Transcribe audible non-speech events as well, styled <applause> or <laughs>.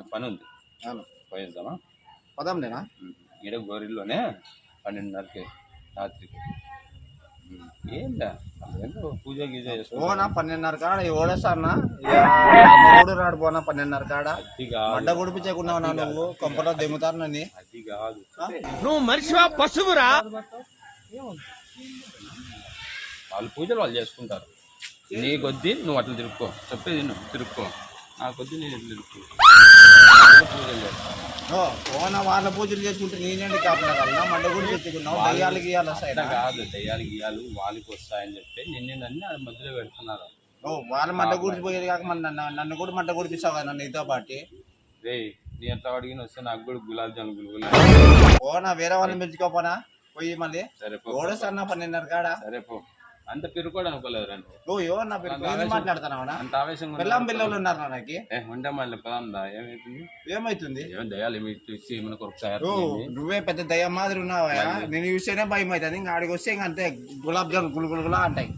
మనకు పని ఉంది పోయేద్దామా? పదం నేనా ఉమ్. ఈడ గోరిల్లోనే పన్నెండున్నరకి రాత్రికి. ఏందా? ఏందో పూజ గీజ ఓనా పన్నెండున్నర కాడ? ఓడేస్తానా <laughs> మూడు రాడు పోనా పన్నెండున్నర కాడ? అడ్డ గుడిపించకున్నావు నువ్వు? కంపలో దిగుతారు నన్ను. అది కాదు. నువ్వు మనిషివా? పశువురా? వాళ్ళు పూజలు వాళ్ళు చేసుకుంటారు. నీ కొద్దీ నువ్వు అట్లా తిరుక్కో. చెప్పేది నువ్వు తిరుక్కో. నా కొద్దీ నేను ఇట్లా తిరుక్కో పూజలు చేస్తాను ఓ ఓన వాళ్ళ పూజలు చేసుకుంటే నేనేంటి కాకుండా మండ గుడి తెచ్చుకున్నావు దయ్యాలు గీయాలి సైడ్? కాదు దయ్యాలు గీయాలు వాళ్ళకి వస్తాయని చెప్పి నిన్ను నన్ను ఆడ మధ్యలో పెడుతున్నారు. ఓ వాళ్ళ మంట గుడిచి పోయేది కాక మన నన్ను నన్ను కూడా మంట గుడిపిస్తావు కదా నీతో పాటి? రే నీ ఎట్లా అడిగిన వస్తే నాకు కూడా గులాబ్ జామ్ గులుగులు ఓనా వేరే వాళ్ళని పిలుచుకోపోనా పోయి మళ్ళీ. సరే ఓడేస్తానా పన్నెండున్నర కాడ. సరే పో. అంత పిరుకోడు అనుకోలేదు ఓ యో నా పిల్లలు మాట్లాడుతున్నావునా అంత ఆవేశంగా పిల్లం పిల్లలు ఉన్నారు నాకు. ఉండే మళ్ళీ పదాందా ఏమైతుంది? ఏమైతుంది? ఏం దయాలు ఏమి ఇచ్చి ఏమైనా నువ్వే పెద్ద దయ్యం మాదిరి ఉన్నావా? నేను చూస్తేనే భయం అవుతుంది ఇంకా ఆడికి వస్తే ఇంక అంతే గులాబ్ జామ్ గులు గులుగులా అంటాయి.